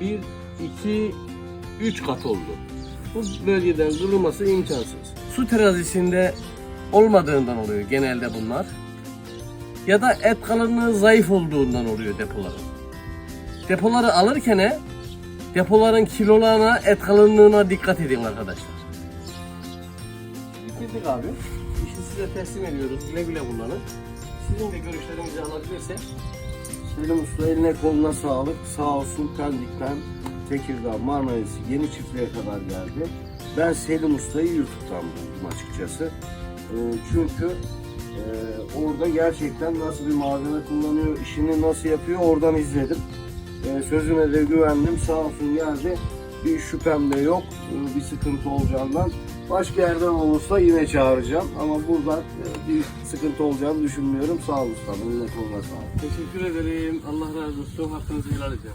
bir, iki, üç kat oldu. Bu bölgeden kırılması imkansız. Su terazisinde olmadığından oluyor genelde bunlar. Ya da et kalınlığı zayıf olduğundan oluyor depoların. Depoları alırken depoların kilolarına, et kalınlığına dikkat edin arkadaşlar. Bitirdik abi. İşi size teslim ediyoruz. Güle güle kullanın. Sizin de görüşlerinizi alabilirsek Selim Usta eline koluna sağlık. Sağ olsun Pendik'ten Tekirdağ, Marmaris, Yeni Çiftliğe kadar geldi. Ben Selim Usta'yı YouTube'dan buldum açıkçası. Ee, çünkü e, orada gerçekten nasıl bir malzeme kullanıyor, işini nasıl yapıyor oradan izledim. Ee, sözüne de güvendim. Sağ olsun geldi. Bir şüphem de yok. Bir sıkıntı olacağından. Başka yerden olursa yine çağıracağım. Ama burada e, bir sıkıntı olacağını düşünmüyorum. Sağ ol ustam. Eline koluna sağlık. teşekkür ederim. Allah razı olsun. Hakkınızı helal edin.